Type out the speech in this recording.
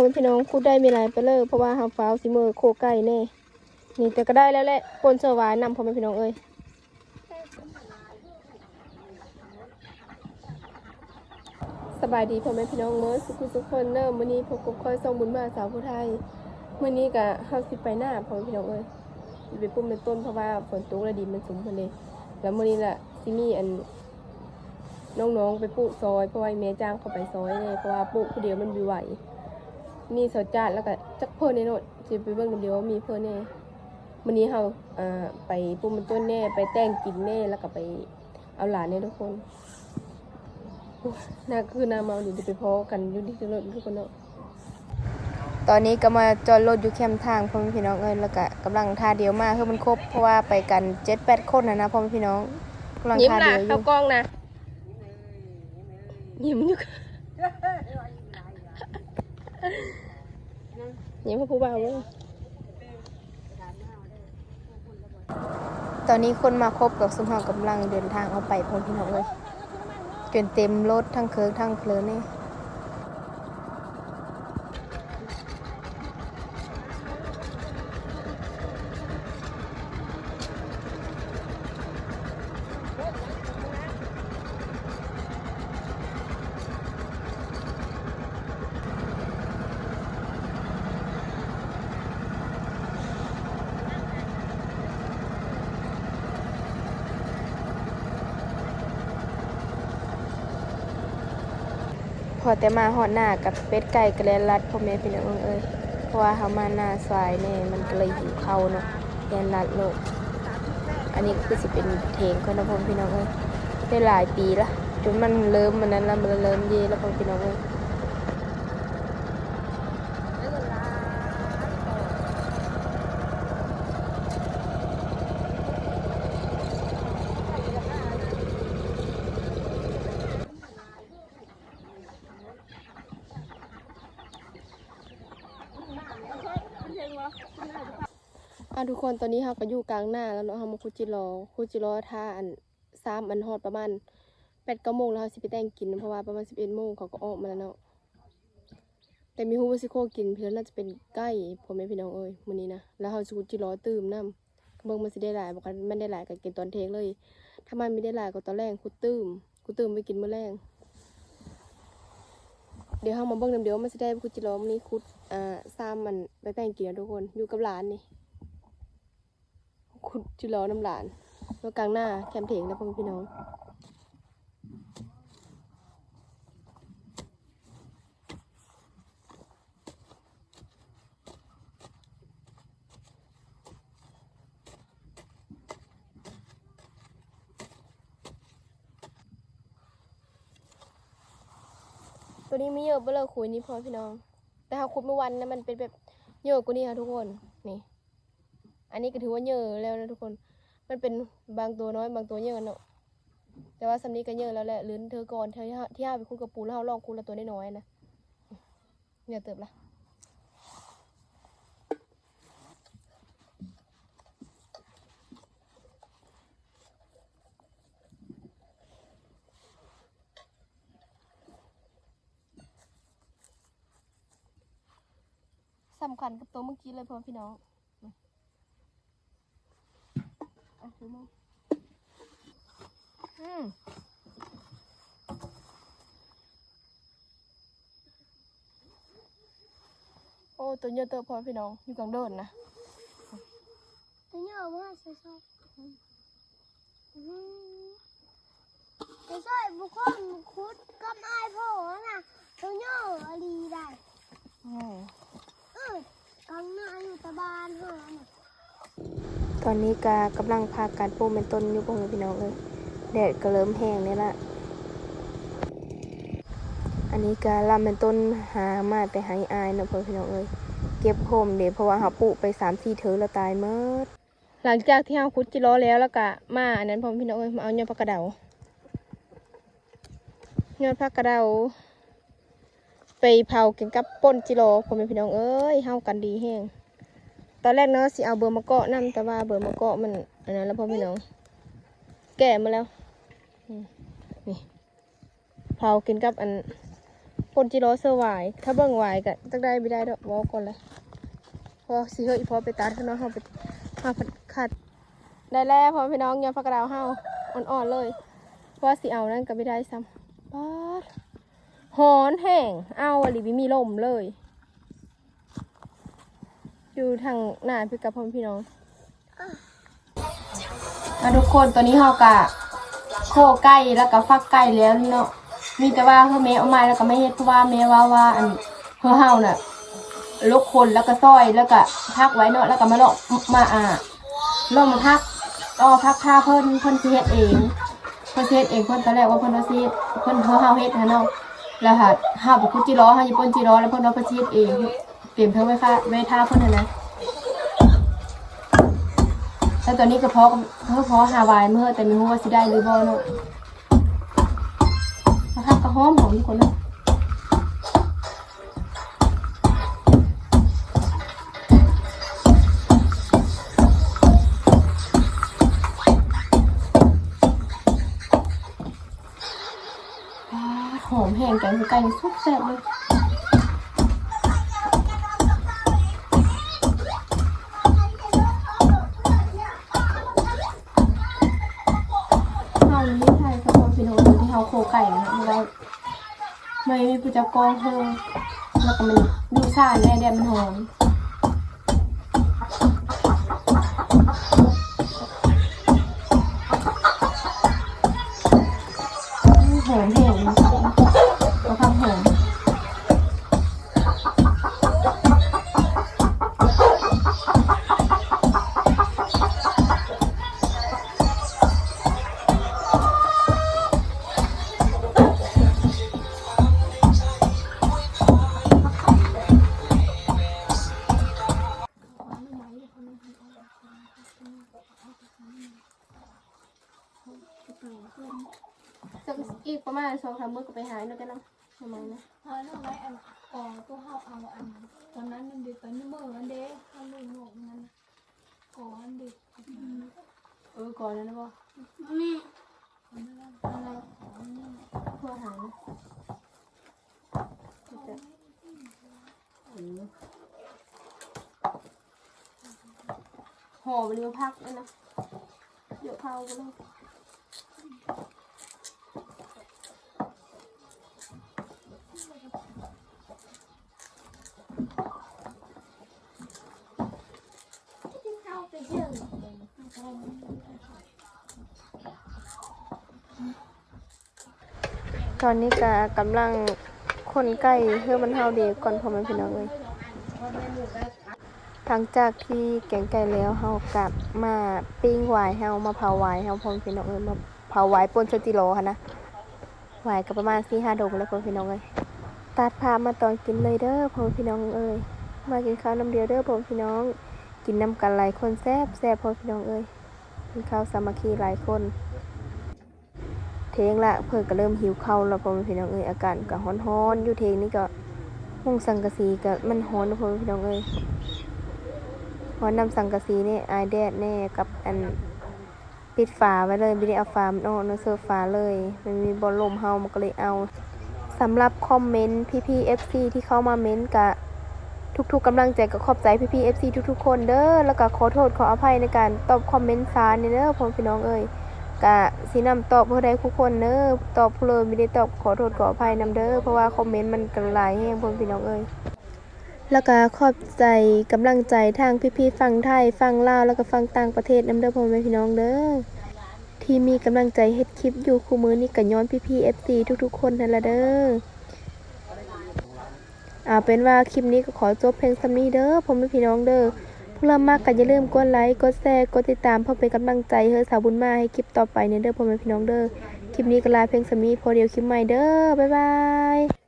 อแม่พี่น้องคูดได้มีหลายไปเลยเพราะว่าเฮาฟ้าวสิมือโคไก่แน่นี่แต่ก็ได้แล้วแหละปนเสวายนำพ่อแม่พี่น้องเอ้ยสบายดีพ่อแม่พี่น้องเมื่อสุขทุกคนเริ่มมื้อนี้พบกับค่อยส่งบุญมาสาวผู้ไทยมื้อนี้ก็เฮาสิไปหน้าพ่อแม่พี่น้องเอ้ยสิไปปุ้มเป็นต้นเพราะว่าฝนตกแล้วดินมันสุมเพิ่นเลยแล้วมื้อนี้ล่ะสิมีอันน้องๆไปปลูกซอยเพราะว่าแม่จ้างเขาไปซอยเลยเพราะว่าปลูกผู้เดียวมันไม่ไหว มีสดจัดแล้วก็จักเพิ่นในโนดจะไปเบิ่งเดียวว่ามีเพิ่นแน่วันนี้เราอ่าไปปลูกมันต้นแน่ไปแต่งกินแน่แล้วก็ไปเอาหลานเน่ทุกคนน่าคือนาเมาอยู่จะไปพอกันอยู่ที่รถทุกคนเนาะตอนนี้ก็มาจอดรถอยู่แคมป์ทางพ่อแม่พี่น้องเอ้ยแล้วก็กำลังท่าเดียวมากคือมันครบเพราะว่าไปกันเจ็ดแปดคนนะนะพ่อแม่พี่น้องกำลังท่าเดียวอยู่เอากล้องนะยิ้มอยู่ ยิ้มพ่อผู้บ่าวเว้ยตอนนี้คนมาครบกับสมหากำลังเดินทางเอาไปพงพี่น้องเลยจนเต็มรถทั้งเคิร์กทั้งเพลินนี่ อแต่มาหอดหน้ากับเป็ดไก่กระเลนรัดพ่อแม่พี่น้องเอ้ยเพราะว่าเขามาหน้าสายเนี่ยมันก็เลยหิวเขาเนาะแกนรัดโลก อันนี้ก็คือสิเป็นเพลงคนนะพ่อพี่น้องเอ้ยได้หลายปีละจนมันเริ่มมันนั้นแล้วมันเริ่มเย่แล้วพ่อพี่น้องเอ้ย อะ ทุกคนตอนนี้เราก็อยู่กลางหน้าแล้วเนาะเรามาคุจิรอคุจิรอท่าอันสามอันฮอดประมาณแปดเก้าโมงแล้วเราสิไปแต่งกินเพราะว่าประมาณสิบเอ็ดโมงเขาก็ออกมาแล้วเนาะแต่มีฮูวาซิโคกินเพื่อนน่าจะเป็นไก่พ่อแม่พี่น้องเอ้ยมื้อนี้นะแล้วเราสิคุจิรอตื่มน้ำเบิ่งมันสิได้หลายบอกกันมันได้หลายก็กินตอนเทงเลย ถ้ามันไม่ได้หลายก็ตอนแรกคุตื่มคุตื่มไปกินมื้อแรงเดี๋ยวเรามาเบิ่งนำเดี๋ยวมันสิได้คุจิรอมื้อนี้คุดอ่าซ้ำมันไปแต่งกินนะทุกคนอยู่กับหลานนี่ ขุดจิล้อน้ำหลานแล้วกลางหน้าแคมเพงแล้วพ่อพี่น้องตัวนี้ไม่เยอะเบลอคุยนี่พ่อพี่น้อง แต่หากขุดเมื่อวันนะมันเป็นแบบเยอะกว่านี้ค่ะทุกคน อันนี้ก็ถือว่าเยอะแล้วนะทุกคน มันเป็นบางตัวน้อยบางตัวเยอะเนาะ แต่ว่าสำนี้ก็เยอะแล้วแหละลืนเธอก่อนเธอที่ห้าไปคุดกับปูแล้วเราลองคุดละตัวน้อยๆนะเนี่ยเติบละสำคัญกับตัวเมื่อกี้เลยพ่อพี่น้อง อะดูมั้งอืมโอ้ตัวเยอะเติบพอพี่น้องอยู่กลางเดิน ตอนนี้กากำลังพาการปลูกเป็นต้นอยู่พงพี่น้องเลยแดดก็เริ่มแห้งนี่ละอันนี้กาลำเป็นต้นหามาแต่หายอายนาะพ่อพี่น้องเอ้ยเก็บโฮมเดี๋ยวเพราะว่าเขาปลูกไปสามสี่เถอแล้วตายเมื่อหลังจากที่เราคุดจิโร่แล้วแล้วก็มาอันนั้นพ่อพี่น้องเอ้ยมาเอายอดผักกระเดายอดผักกระเดาไปเผากินกับป่นจิโร่พ่อพี่น้องเอ้ยเฮากันดีแห้ง ตอนแรกเนาะสิเอาเบอร์มะเกาะนํแต่ว่าเบอร์มะเกาะมันอันนั้นแล้วพ่อพี่น้อง แก่มาแล้วนี่เผากินกับอันปนจิโร่เสวายถ้าเบิ่งวายก็จักได้ไม่ได้ดอกบอกก่อนเลยเพอสิเฮออีพอไปตัดข้างนอกเฮาไปเฮาขัดได้แล้วพ่อพี่น้องยำผักกระดาวเฮาอ่อนๆเลยเพราะว่าสิเอานั่นก็ไม่ได้ซ้ำป๊าดหอนแห้งเอาอลิบิมีลมเลย อยู่ทางหน้าพี่กับพ่อพี่น้องมาทุกคนตอนนี้เฮากะโคไก่แล้วก็ฟักไก่แล้วเนาะมีแต่ว่าเฮาแม่เอามาแล้วก็ไม่เฮ็ดเพราะว่าแม่ว่าว่าอันเฮาเฮาน่ะลกคนแล้วก็ซอยแล้วก็พักไว้เนาะแล้วก็มาเลาะมาอ่าเลาะมาพักต่อพักผ้าเพิ่นเพิ่นสิเฮ็ดเองเพิ่นสิเฮ็ดเองเพิ่นตอนแรกว่าเพิ่นว่าสิเฮ็ดเพิ่นเฮาเฮาเฮ็ดนะเนาะแล้วหาเฮาไปคุดจิร้อเฮาสิป่นจิร้อแล้วเพิ่นว่าเพิ่นสิเฮ็ดเอง เตรียมเพิ่นไว้ค่ะไว้ท่าเพิ่นนะนะแล้วตอนนี้ก็เพาะเพิ่งเพาะฮาวายเมื่อแต่ไม่รู้ว่าสิได้หรือบ่เนาะนะคะก็หอมหอมทุกคนเนาะหอมแห้งแกงไก่สุดแซ่บเลย เฮาโคไก่นะเพราะว่าไม่มีผู้จับกองเพิ่มแล้วก็มันดูซ่าแน่เดียมันหอม ประมาณสองสามมื้อก็ไปหายแล้วกันเนาะทำไมนะเฮาเอาไว้อันกองตัวเฮาเอาอันตอนนั้นมันเด็กตอนนี้เมื่อวันเด้เฮาเลยงงนั่นกองอันเด็กเออก่อนแล้วนะบ่นี่อะไรเพื่อหายนะจะเออหอมมันมาพักแล้วนะเดี๋ยวเผาไปเลย ตอนนี้ก็กำลังคนไก่เพื่อมันเฮาเดีก่อนพอมันพี่น้องเลยหลังจากที่แกงไก่แล้วเฮากลับมาปิ้งวายเฮามาเผาวายเฮาพอพี่น้องเอ้ยมาเผาวายปนชติโลค่ะนะวายก็ประมาณสี่ห้าดงแล้วพอพี่น้องเอ้ยตัดภาพมาตอนกินเลยเด้อพอพี่น้องเอ้ยมากินข้าวน้ำเดียวเด้อพอพี่น้อง กินน้ำกันหลายคนแซ่บแซ่บพอพี่น้องเอ้ยกินข้าวสามัคคีหลายคน เทงละเพื่อนก็เริ่มหิวข้าวแล้วพอพี่น้องเอ้ยอาการก็ฮ้อนๆอยู่เทงนี่ก็มุงสังกะสีก็มันฮ้อนพอพี่น้องเอ้ยฮอนนำสังกะสีนี่อายแดดแน่กับอันปิดฝาไว้เลยไม่ได้เอาฝามันออกนะเสื้อฝาเลย มันมีบอลลมเฮามันก็เลยเอาสำหรับคอมเมนต์พี่ๆ FC ที่เข้ามาเม้นต์กะ ทุกๆกำลังใจก็ขอบใจพี่ๆ FC ทุกๆ คนเด้อแล้วก็ขอโทษขออภัยในการตอบคอมเมนต์ซาเนี่ยเด้อพ่อพี่น้องเอ้ยกะสีนำตอบเพื่อใดทุกคนเนอตอบผู้เลยไม่ได้ตอบขอโทษขออภัยนำเด้อเพราะว่าคอมเมนต์มันกันหลายแห่งพนพี่น้องเอ้ยแล้วก็ขอบใจกำลังใจทางพี่ๆฟังไทยฟังลาวแล้วก็ฟังต่างประเทศนำเด้อพ่อแม่พี่น้องเด้อที่มีกำลังใจเฮ็ดคลิปอยู่คู่มือนี่ก็ย้อนพี่ๆ FC ทุกๆ คนนั่นละเด้อ เอาเป็นว่าคลิปนี้ก็ขอจบเพียงสำนี้เด้อพ่อแม่พี่น้องเด้อพวกเรามากกันอย่าลืมกดไลค์กดแชร์กดติดตามเพื่อเป็นกำลังใจให้สาวบุญมาให้คลิปต่อไปเนี่ยเด้อพ่อแม่พี่น้องเด้อคลิปนี้ก็ลาเพลงสามีพอเดียวคลิปใหม่เด้อบ๊ายบาย